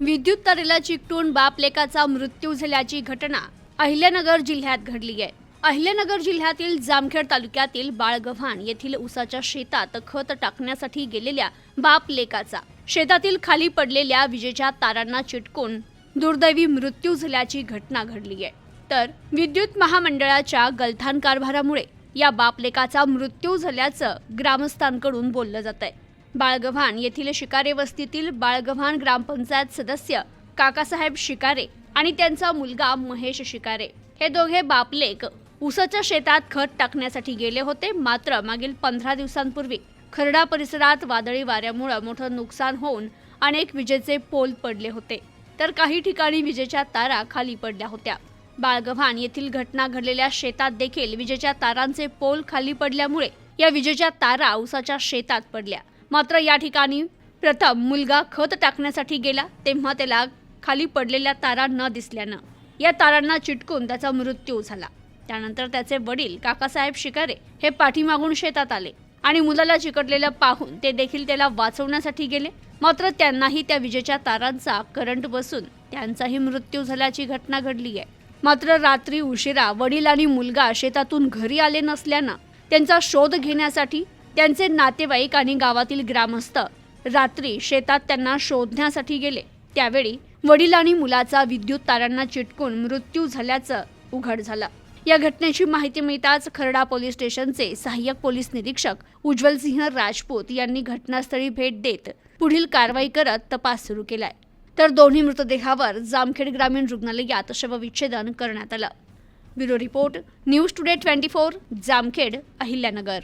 विद्युत तारेला चिकटून बापलेकाचा मृत्यू झाल्याची घटना अहिल्यानगर जिल्ह्यात घडली आहे. अहिल्यानगर जिल्ह्यातील जामखेड तालुक्यातील बाळगव्हाण येथील उसाच्या शेतात खत टाकण्यासाठी गेलेल्या बापलेकाचा शेतातील खाली पडलेल्या विजेच्या तारांना चिटकून दुर्दैवी मृत्यू झाल्याची घटना घडली आहे. तर विद्युत महामंडळाच्या गलथान कारभारामुळे या बापलेकाचा मृत्यू झाल्याचं ग्रामस्थांकडून बोललं जात आहे बाळगव्हाण येथील शिकारे वस्तीतील बाळगव्हाण ग्रामपंचायत सदस्य काकासाहेब शिकारे आणि त्यांचा मुलगा महेश शिकारे. हे दोघे बापलेक ऊसाच्या शेतात खत टाकण्यासाठी गेले होते मात्र मागील पंधरा दिवसांपूर्वी खरडा परिसरात वादळी वाऱ्यामुळं मोठं नुकसान होऊन अनेक विजेचे पोल पडले होते. तर काही ठिकाणी विजेच्या तारा खाली पडल्या होत्या. बाळगव्हाण येथील घटना घडलेल्या शेतात देखील विजेच्या तारांचे पोल खाली पडल्यामुळे या विजेच्या तारा ऊसाच्या शेतात पडल्या. मात्र या ठिकाणी प्रथम मुलगा खत टाकण्यासाठी गेला तेव्हा त्याला खाली पडलेल्या तारा न दिसल्यानं. या तारांना चिटकून त्याचा मृत्यू झाला. त्यानंतर त्याचे वडील काकासाहेब शिकारे हे पाठीमागून शेतात आले आणि मुलाला चिकटलेलं पाहून ते देखील त्याला वाचवण्यासाठी गेले. मात्र त्यांनाही त्या विजेच्या तारांचा करंट बसून त्यांचाही मृत्यू झाल्याची घटना घडली आहे. मात्र रात्री उशिरा वडील आणि मुलगा शेतातून घरी आले नसल्यानं त्यांचा शोध घेण्यासाठी त्यांचे नातेवाईक आणि गावातील ग्रामस्थ रात्री शेतात त्यांना शोधण्यासाठी गेले. त्यावेळी वडील आणि मुलाचा विद्युत तारांना चिटकून मृत्यू झाल्याचं उघड झालं. या घटनेची माहिती मिळताच खरडा पोलीस स्टेशनचे सहाय्यक पोलीस निरीक्षक उज्ज्वल सिंह राजपूत यांनी घटनास्थळी भेट देत पुढील कारवाई करत तपास सुरू केलाय. तर दोन्ही मृतदेहावर जामखेड ग्रामीण रुग्णालयात शवविच्छेदन करण्यात आलं. Bureau report news today twenty four Jamkhed Ahilyanagar.